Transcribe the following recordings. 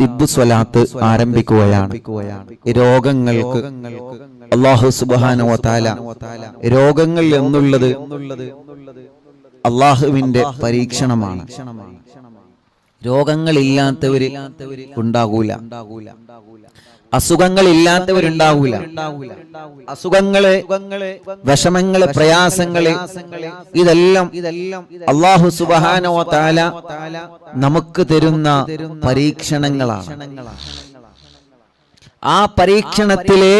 തിബ് സ്വലാത്ത് ആരംഭിക്കുകയാണ്. രോഗങ്ങൾക്ക് അള്ളാഹു സുബാനോ താല രോഗങ്ങൾ എന്നുള്ളത് അള്ളാഹുവിന്റെ പരീക്ഷണമാണ്. രോഗങ്ങളില്ലാത്തവര് ഉണ്ടാകൂല. അസുഖങ്ങളില്ലാത്തവരുണ്ടാകൂല അസുഖങ്ങൾ വിഷമങ്ങൾ പ്രയാസങ്ങൾ ഇതെല്ലാം ഇതെല്ലാം അള്ളാഹു സുബാനോ താല നമുക്ക് തരുന്ന പരീക്ഷണങ്ങളാണ്. ആ പരീക്ഷണത്തിലെ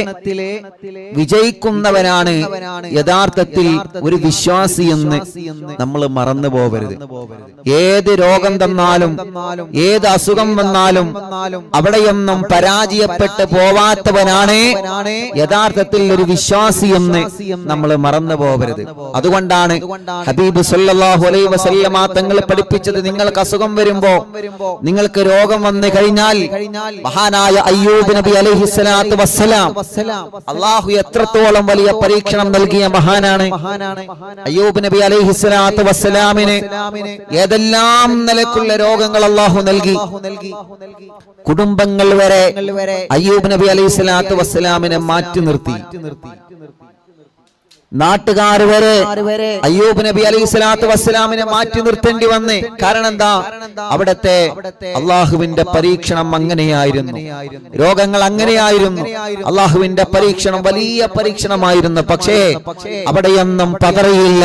വിജയിക്കുന്നവനാണ് യഥാർത്ഥത്തിൽ ഒരു വിശ്വാസി എന്ന് നമ്മൾ മറന്നു പോകരുത്. ഏത് രോഗം തന്നാലും ഏത് അസുഖം വന്നാലും അവിടെയൊന്നും പരാജയപ്പെട്ട് പോവാത്തവനാണ് യഥാർത്ഥത്തിൽ ഒരു വിശ്വാസി എന്ന് നമ്മൾ മറന്നു പോകരുത്. അതുകൊണ്ടാണ് ഹബീബ് അലൈഹി വസല്ലമ തങ്ങൾ പഠിപ്പിച്ചത് നിങ്ങൾക്ക് അസുഖം വരുമ്പോ നിങ്ങൾക്ക് രോഗം വന്നു കഴിഞ്ഞാൽ മഹാനായ അയ്യൂബ് നബി അള്ളാഹു എത്രത്തോളം വലിയ പരീക്ഷണം നൽകിയ മഹാനാണ്. അയ്യൂബ് നബി അലൈഹി സ്വലാത്തു വസ്സലാമിന് ഏതെല്ലാം നിലക്കുള്ള രോഗങ്ങൾ അള്ളാഹു നൽകി. കുടുംബങ്ങൾ വരെ അയ്യൂബ് നബി അലൈഹി സ്വലാത്തു വസ്സലാമിനെ മാറ്റി നിർത്തി. നാട്ടുകാർ വരെ അയ്യൂബ് നബി അലൈഹി സ്വലാത്തു വസ്സലാമിനെ മാറ്റി നിർത്തേണ്ടി വന്ന്. കാരണം എന്താ? അവിടത്തെ അള്ളാഹുവിന്റെ പരീക്ഷണം അങ്ങനെയായിരുന്നു. രോഗങ്ങൾ അങ്ങനെയായിരുന്നു. അള്ളാഹുവിന്റെ പരീക്ഷണം വലിയ പരീക്ഷണമായിരുന്നു. പക്ഷേ അവിടെയൊന്നും പതറിയില്ല.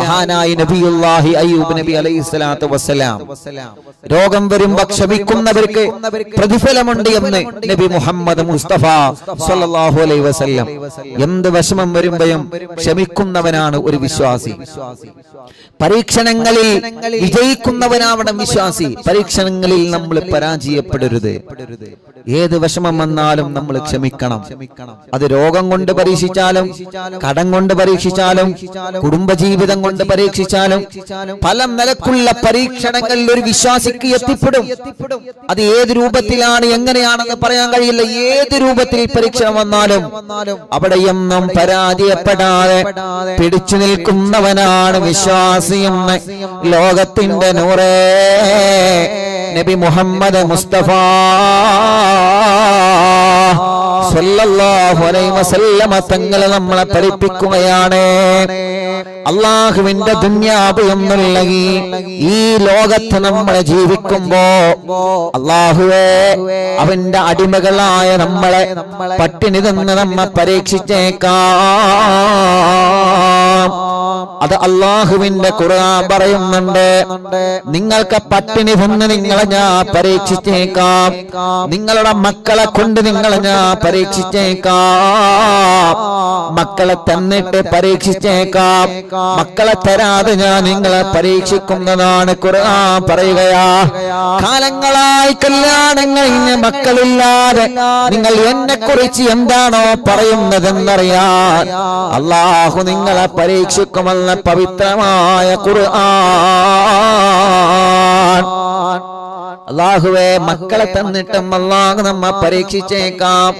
മഹാനായ നബിയുല്ലാഹി അയ്യൂബ് നബി അലൈഹി സ്വലാത്തു വസ്സലാം. രോഗം വരുമ്പോ ക്ഷമിക്കുന്നവർക്ക് പ്രതിഫലമുണ്ട് എന്ന് നബി മുഹമ്മദ് മുസ്തഫ സല്ലല്ലാഹു അലൈഹി വസല്ലം. എന്ത് വിഷമം വരുമ്പോഴും ക്ഷമിക്കുന്നവനാണ് ഒരു വിശ്വാസി. പരീക്ഷണങ്ങളിൽ വിജയിക്കുന്നവനാവണം വിശ്വാസി. പരീക്ഷണങ്ങളിൽ നമ്മൾ പരാജയപ്പെടരുത്. ഏത് വിഷമം വന്നാലും നമ്മൾ ക്ഷമിക്കണം. അത് രോഗം കൊണ്ട് പരീക്ഷിച്ചാലും കടം കൊണ്ട് പരീക്ഷിച്ചാലും കുടുംബജീവിതം കൊണ്ട് പരീക്ഷിച്ചാലും പല നിലക്കുള്ള പരീക്ഷണങ്ങളിൽ ഒരു വിശ്വാസിക്ക് എത്തിപ്പെടും. അത് ഏത് രൂപത്തിലാണ് എങ്ങനെയാണെന്ന് പറയാൻ കഴിയില്ല. ഏത് രൂപത്തിൽ പരീക്ഷണം വന്നാലും അവിടെയൊന്നും പരാജയപ്പെടാതെ പിടിച്ചു നിൽക്കുന്നവനാണ് വിശ്വാസിയെന്ന് ലോകത്തിന്റെ നൂറേ നബി മുഹമ്മദ് മുസ്തഫ തങ്ങൾ നമ്മളെ പഠിപ്പിക്കുകയാണ് അള്ളാഹുവിന്റെ ഈ ഈ ലോകത്ത് നമ്മൾ ജീവിക്കുമ്പോ അള്ളാഹുവേ അവന്റെ അടിമകളായ നമ്മളെ പട്ടിണി തന്ന് നമ്മ പരീക്ഷിച്ചേക്കാം. അത് അള്ളാഹുവിന്റെ ഖുർആൻ പറയുന്നുണ്ട്. നിങ്ങൾക്ക് പട്ടിണി തന്ന് നിങ്ങളെ ഞാൻ പരീക്ഷിച്ചേക്കാം. നിങ്ങളുടെ മക്കളെ കൊണ്ട് നിങ്ങളെ ഞാൻ പരീക്ഷിച്ചേക്കാം. മക്കളെ തന്നിട്ട് പരീക്ഷിച്ചേക്കാം. മക്കളെ തരാതെ ഞാൻ നിങ്ങളെ പരീക്ഷിക്കുന്നതാണ് ഖുർആൻ പറയുകയാ. കാലങ്ങളായി കല്യാണം കഴിഞ്ഞ് മക്കളില്ലാതെ നിങ്ങൾ എന്നെ കുറിച്ച് എന്താണോ പറയുന്നതെന്നറിയാൻ അള്ളാഹു നിങ്ങളെ പരീക്ഷിക്കുമെന്ന പവിത്രമായ ഖുർആൻ. അള്ളാഹുവെ മക്കളെ തന്നിട്ടും അള്ളാഹു നമ്മ പരീക്ഷിച്ചേക്കാം.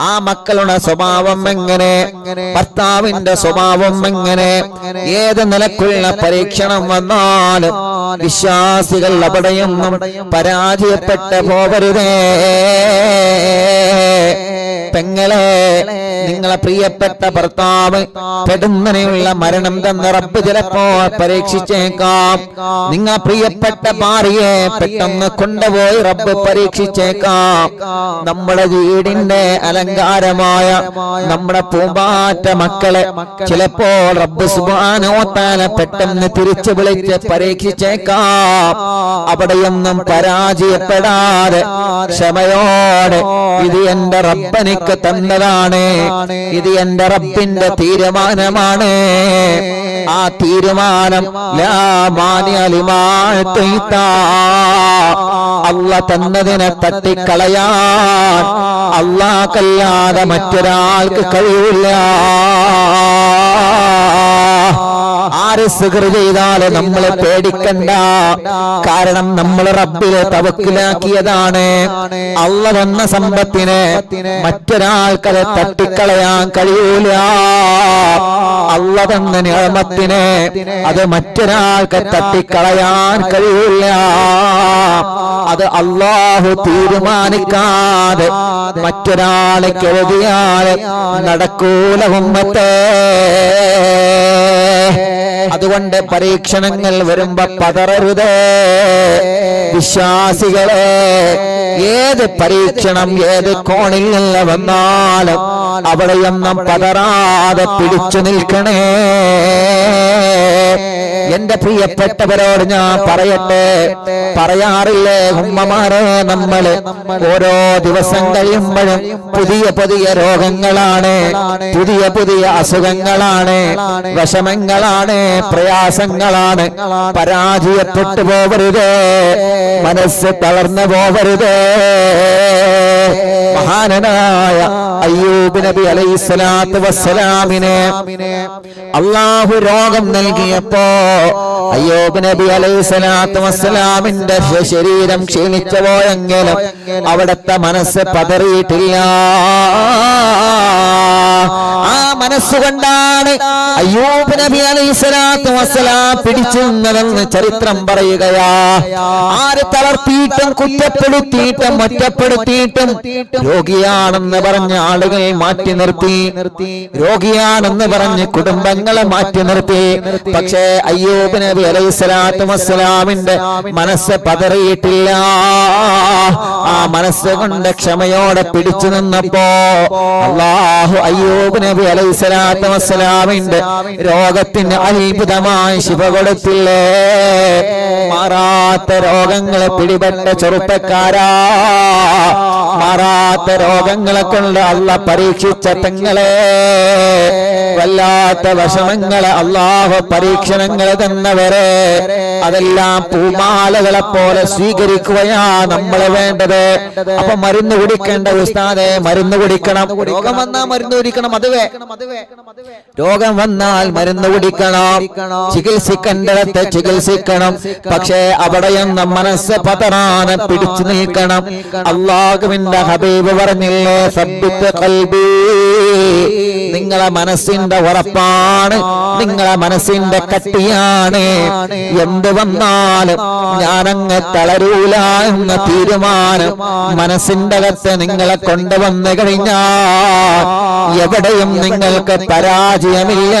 ആ മക്കളുടെ സ്വഭാവം എങ്ങനെ? ഭർത്താവിന്റെ സ്വഭാവം എങ്ങനെ? ഏത് നിലക്കുള്ള പരീക്ഷണം വന്നാലും വിശ്വാസികൾ അവിടെയൊന്നും പരാജയപ്പെട്ട് പോകരുതേ പെങ്ങളെ നിങ്ങളെ പ്രിയപ്പെട്ട ഭർത്താവ് പെടുന്നതിനുള്ള മരണം തന്ന റബ്ബ് ചിലപ്പോ പരീക്ഷിച്ചേക്കാം. നിങ്ങൾ പ്രിയപ്പെട്ട ഭാര്യയെ പെട്ടെന്ന് കൊണ്ടുപോയി റബ്ബ് പരീക്ഷിച്ചേക്കാം. നമ്മുടെ വീടിന്റെ അലങ്കാരമായ നമ്മുടെ പൂമ്പാറ്റ മക്കളെ ചിലപ്പോൾ റബ്ബ് സുബാനോത്താല പെട്ടെന്ന് തിരിച്ചു വിളിച്ച് പരീക്ഷിച്ചേക്കാം. അവിടെയൊന്നും പരാജയപ്പെടാതെ ക്ഷമയോടെ ഇത് എന്റെ റബ്ബനിക്ക് തന്നതാണ്. ഇത് എന്റെ റബ്ബിന്റെ തീരുമാനമാണ്. ആ തീരുമാനം. അല്ല തന്നതിനെ തട്ടിക്കളയാൻ. അള്ളാഹ്ക്കല്ലാതെ മറ്റൊരാൾക്ക് കഴിയില്ല ആര് സിഗർ ചെയ്താൽ നമ്മൾ പേടിക്കണ്ട. കാരണം നമ്മൾ റബ്ബിലെ തവക്കിലാക്കിയതാണ്. അല്ല വന്ന സമ്പത്തിനെ മറ്റൊരാൾക്കത് തട്ടിക്കളയാൻ കഴിയൂല. അല്ല തന്ന നിയമത്തിനെ അത് മറ്റൊരാൾക്ക് തട്ടിക്കളയാൻ കഴിയൂല. അത് അള്ളാഹു തീരുമാനിക്കാതെ മറ്റൊരാളെ കരുതിയാൽ നടക്കൂല ഉമ്മത്തേ. അതുകൊണ്ട് പരീക്ഷണങ്ങൾ വരുമ്പോ പതറരുതേ. വിശ്വാസികളെ ഏത് പരീക്ഷണം ഏത് കോണിൽ നിന്ന് വന്നാലും അവിടെയൊന്നും പതറാതെ പിടിച്ചു നിൽക്കണേ. എന്റെ പ്രിയപ്പെട്ടവരോട് ഞാൻ പറയട്ടെ പറയാറില്ലേ ഉമ്മമാരെ നമ്മൾ ഓരോ ദിവസം കഴിയുമ്പോഴും പുതിയ പുതിയ രോഗങ്ങളാണ് പുതിയ പുതിയ അസുഖങ്ങളാണ് വിഷമങ്ങളാണ് പ്രയാസങ്ങളാണ്. പരാജയപ്പെട്ടു പോവരുത്. മനസ്സ് തളർന്നു പോവരുത്. മഹാനനായ അയ്യൂബ് നബി അലൈഹി സ്വലാത്തു വസ്സലാമിനെ അള്ളാഹു രോഗം നൽകിയപ്പോ അയ്യൂബ് നബി അലൈഹി സ്വലാത്തു വസ്സലാമിന്റെ ശരീരം ക്ഷീണിച്ചു പോയെങ്കിലും അവിടുത്തെ മനസ്സ് പതറിയിട്ടില്ല. ആ മനസ്സുകൊണ്ടാണ് അയ്യൂബ് നബി അലൈഹി സ്വലാത്തു വസ്സലാം പിടിച്ചിരുന്നതെന്ന് ചരിത്രം പറയുകയാ. ആര് തളർത്തിയിട്ടും കുറ്റപ്പെടുത്തിയിട്ടും ഒറ്റപ്പെടുത്തിയിട്ടും രോഗിയാണെന്ന് പറഞ്ഞ ആളുകൾ മാറ്റി നിർത്തി. രോഗിയാണെന്ന് പറഞ്ഞ് കുടുംബങ്ങളെ മാറ്റി നിർത്തി. പക്ഷേ അയ്യൂബ് നബി അലൈഹി സ്വലാത്തു വസ്സലാമിന്റെ മനസ്സ് പതറിയിട്ടില്ല. ആ മനസ്സുകൊണ്ട് ക്ഷമയോടെ പിടിച്ചു നിന്നപ്പോ അള്ളാഹു അയ്യൂബ് നബി അലൈഹി സ്വലാത്തു വസ്സലാമിന്റെ രോഗത്തിന് അത്ഭുതമായി ശിവ കൊടുത്തില്ലേ? മാറാത്ത രോഗങ്ങളെ പിടിപെട്ട ചെറുപ്പക്കാരാ. മാറാത്ത രോഗങ്ങളെ കൊണ്ട് അല്ല പരീക്ഷിച്ച തങ്ങളെ. വല്ലാത്ത വിഷമങ്ങളെ അള്ളാഹു പരീക്ഷണങ്ങളെ തന്നവരെ. അതെല്ലാം പൂമാലകളെ പോലെ സ്വീകരിക്കുകയാ നമ്മളെ വേണ്ടത്. അപ്പൊ മരുന്ന് കുടിക്കേണ്ട ഉസ്താദെ മരുന്ന് കുടിക്കണം. രോഗം വന്നാ മരുന്ന് കുടിക്കണം അത് രോഗം വന്നാൽ മരുന്ന് കുടിക്കണം. ചികിത്സിക്കേണ്ടടത്ത് ചികിത്സിക്കണം. പക്ഷേ എന്ന മനസ്സ് പതറാനെ പിടിച്ചു നിൽക്കണം അള്ളാഹുവിന്റെ ഹബീബ് പറഞ്ഞില്ലേ സബ്ബിത്ത് കൽബി നിങ്ങളെ മനസ്സിന്റെ ഉറപ്പാണ്. നിങ്ങളെ മനസ്സിന്റെ കട്ടിയാണ്. എന്ത് വന്നാലും ഞാനങ്ങ് തളരൂല എന്ന തീരുമാനം മനസ്സിന്റെ അകത്ത് നിങ്ങളെ കൊണ്ടുവന്നു കഴിഞ്ഞാൽ എവിടെയും നിങ്ങൾക്ക് പരാജയമില്ല.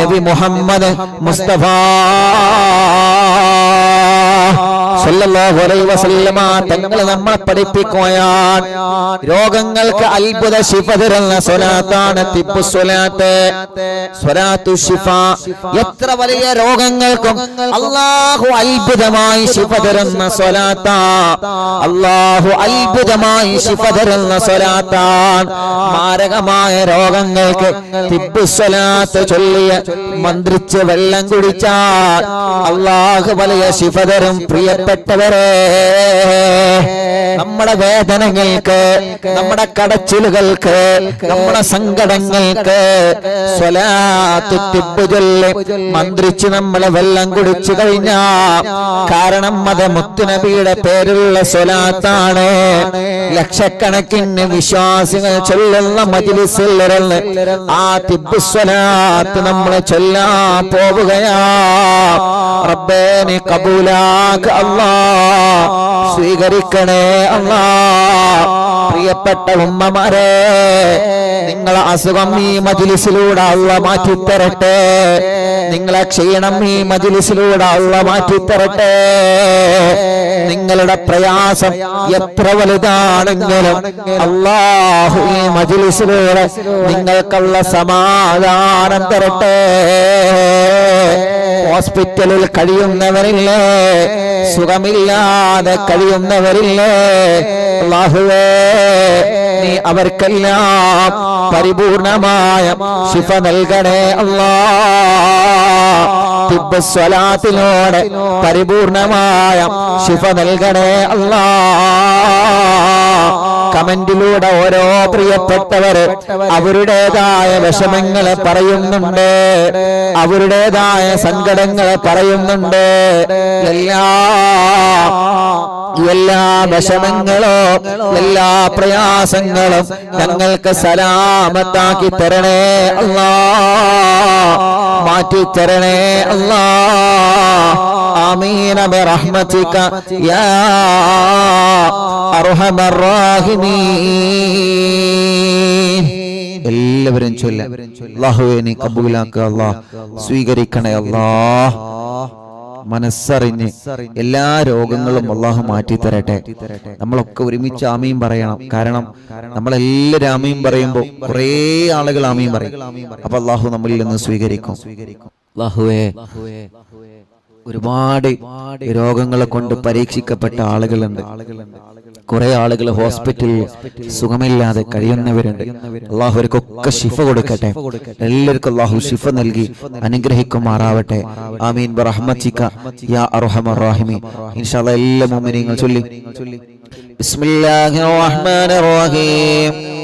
നബി മുഹമ്മദ് മുസ്തഫ. തങ്ങൾ നമ്മളെ പഠിപ്പിക്കുകയാണ്. രോഗങ്ങൾക്ക് അത്ഭുത ശിഫ തരുന്ന സ്വലാത്താണ് തിപ്പു സ്വലാത്ത്. സ്വലാത്തു ശിഫ. എത്ര വലിയ രോഗങ്ങൾക്കും അള്ളാഹു അത്ഭുതമായി ശിഫ തരുന്ന സ്വലാത്ത. അള്ളാഹു അത്ഭുതമായി ശിഫ തരുന്ന സ്വലാത്താണ് മാരകമായ രോഗങ്ങൾക്ക് തിപ്പു സ്വലാത്ത് ചൊല്ലിയ മന്ത്രിച്ച് വെള്ളം കുടിച്ചാൽ അള്ളാഹു വലിയ ശിഫ തരും. പ്രിയപ്പെട്ടവരെ നമ്മുടെ വേദനകൾക്ക് നമ്മുടെ കടച്ചിലുകൾക്ക് നമ്മുടെ സങ്കടങ്ങൾക്ക് സ്വലാത്ത് തിബ്ബ് ചൊല്ലി മന്ത്രിച്ച് നമ്മളെ വെള്ളം കുടിച്ചു കഴിഞ്ഞാ. കാരണം അത് മുത്തുനബിയുടെ പേരുള്ള സ്വലാത്താണ്. ലക്ഷക്കണക്കിന് വിശ്വാസികൾ ചൊല്ലുന്ന മജിലിസിൽ ആ തിബ്ബ് സ്വലാത്ത് നമ്മളെ ചൊല്ലാൻ പോവുകയാ. റബ്ബേനെ കബൂലാക്ക് സ്വീകരിക്കണേ അള്ള. പ്രിയപ്പെട്ട ഉമ്മമാരെ നിങ്ങളെ അസുഖം ഈ മജിലിസിലൂടെ അള്ള മാറ്റിത്തരട്ടെ. നിങ്ങളെ ക്ഷീണം ഈ മജിലിസിലൂടെ അള്ള മാറ്റിത്തരട്ടെ. നിങ്ങളുടെ പ്രയാസം എത്ര വലുതാണെങ്കിലും അള്ളാഹു ഈ മജിലിസിലൂടെ നിങ്ങൾക്കുള്ള സമാധാനം തരട്ടെ. ഹോസ്പിറ്റലിൽ കഴിയുന്നവരില്ലേ? സുഖമില്ലാതെ കഴിയുന്നവരില്ലേ? അള്ളാഹുവേ നീ അവർക്കെല്ലാം പരിപൂർണമായ ശിഫ നൽകണേ അല്ലാ സ്വലാത്തിലൂടെ പരിപൂർണമായ ശിഫ നൽകണേ അല്ലാ കമന്റിലൂടെ ഓരോ പ്രിയപ്പെട്ടവര് അവരുടേതായ വിഷമങ്ങളെ പറയുന്നുണ്ട്. അവരുടേതായ സങ്കടങ്ങളെ പറയുന്നുണ്ട്. എല്ലാ എല്ലാ വിഷമങ്ങളോ എല്ലാ പ്രയാസങ്ങളും ഞങ്ങൾക്ക് സലാമത്താക്കി തരണേ അല്ലാ മാറ്റി തരണേ അല്ലാ റാഹിമീൻ എല്ലാവരും ചൊല്ല. നീ കബൂലാക്കുക സ്വീകരിക്കണേ അല്ലാഹ് മനസ്സറിഞ്ഞ് എല്ലാ രോഗങ്ങളും അള്ളാഹു മാറ്റി തരട്ടെ നമ്മളൊക്കെ ഒരുമിച്ച് ആമയും പറയണം. കാരണം നമ്മളെല്ലാവരും ആമയും പറയുമ്പോൾ കുറേ ആളുകൾ ആമയും പറയും. അപ്പൊ അള്ളാഹു നമ്മളിൽ നിന്ന് സ്വീകരിക്കും. ഒരുപാട് രോഗങ്ങളെ കൊണ്ട് പരീക്ഷിക്കപ്പെട്ട ആളുകളുണ്ട്. കുറെ ആളുകൾ ഹോസ്പിറ്റലിൽ സുഖമില്ലാതെ കഴിയുന്നവരുണ്ട്. അള്ളാഹു അവർക്കൊക്കെ ഷിഫ കൊടുക്കട്ടെ. എല്ലാവർക്കും അള്ളാഹു ഷിഫ നൽകി അനുഗ്രഹിക്കുമാറാവട്ടെ. ആമീൻ. ബറഹ്മത്തിക യാ അർഹമർ റഹീമീൻ. ഇൻഷാ അല്ലാഹ് എല്ലാ മുഅ്മിനീങ്ങൾ ചൊല്ലി. ബിസ്മില്ലാഹിർ റഹ്മാനിർ റഹീം.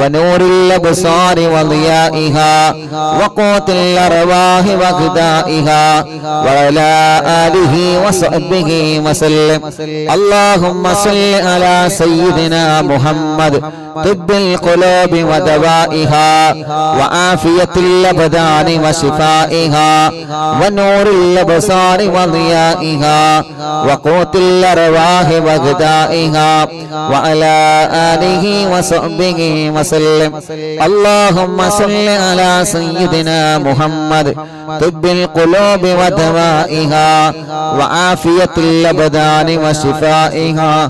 ونور الأبصار وضيائها وقوت الأرواح وغذائها وعلى آله وصحبه وسلم اللهم صل على سيدنا محمد طب القلوب ودوائها وعافية الأبدان وشفائها ونور الأبصار وضيائها وقوت الأرواح وغذائها وعلى آله وصحبه وسلم. اللهم صل على سيدنا محمد. طب القلوب ودوائها وعافية الأبدان وشفائها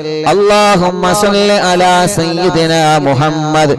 اللهم صل على سيدنا محمد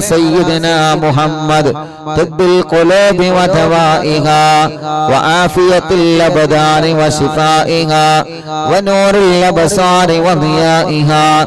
سيدنا محمد طب القلوب ودوائها وعافية الأبدان وشفائها ونور الأبصار وضيائها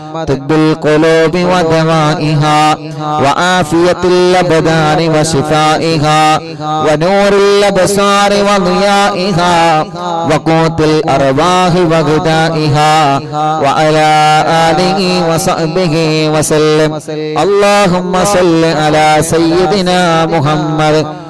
طب القلوب ودوائها وعافية الأبدان وشفائها ونور الأبصار وضيائها وقوت الأرواح وغذائها وعلى آله وصحبه وسلم. اللهم صل على سيدنا محمد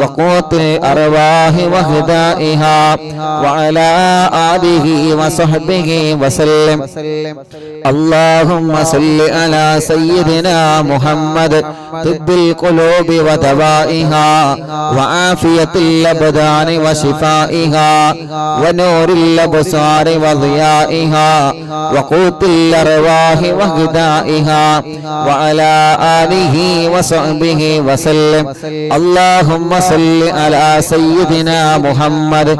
وقوت الأرواح وهدائها وعلى آله وصحبه وسلم. اللهم صل على سيدنا محمد طب القلوب ودوائها وعافية الأبدان وشفائها ونور الأبصار وضيائها وقوت الأرواح وغذائها وعلى آله وصحبه وسلم. اللهم صل على سيدنا محمد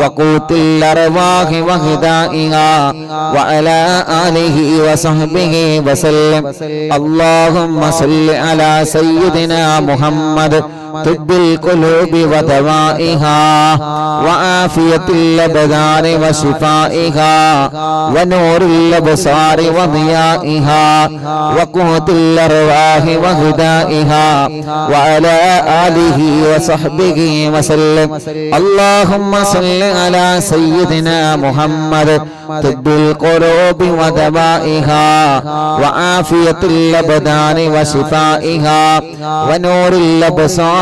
وقوت الأرواح وغذائها وعلى آله وصحبه وسلم اللهم صل على سيدنا محمد طب القلوب ودوائها وعافية الأبدان وشفائها ونور الأبصار وضيائها وقوت الأرواح وهدائها وعلى آله وصحبه وسلم اللهم صل على سيدنا محمد طب القلوب ودوائها وعافية الأبدان وشفائها ونور الأبصار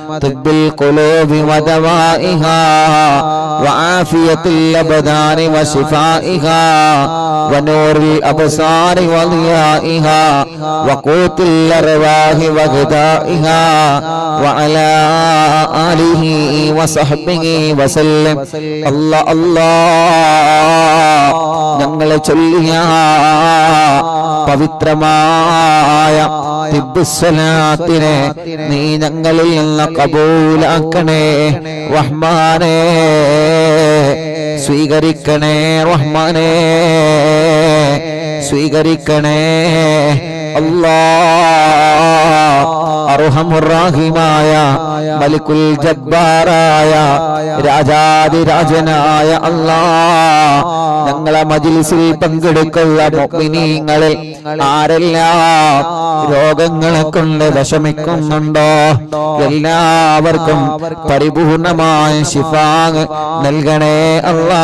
طب القلوب ودوائها وعافية الأبدان وشفائها ونور الأبصار وضيائها وقوت الأرواح وغذائها وعلى آله وصحبه وسلم الله الله ഞങ്ങളെ ചൊല്ലിയ പവിത്രമായ തിബുസ്വലാത്തിനെ നീ ഞങ്ങളിൽ നിന്ന് കബൂലാക്കണേ റഹ്മാനേ സ്വീകരിക്കണേ റഹ്മാനേ സ്വീകരിക്കണേ. അല്ലാ അർഹമുറാഹിമായ മലിക്കുൽ ജബ്ബാറായ രാജാതിരാജനായ അല്ലാ ഞങ്ങളെ മജിലിസിൽ പങ്കെടുക്കുന്ന മുഅ്മിനീങ്ങളിൽ ആരെല്ലാം രോഗങ്ങളെ കൊണ്ട് വിഷമിക്കുന്നുണ്ടോ? എല്ലാവർക്കും പരിപൂർണമായ ശിഫാങ് നൽകണേ അല്ലാ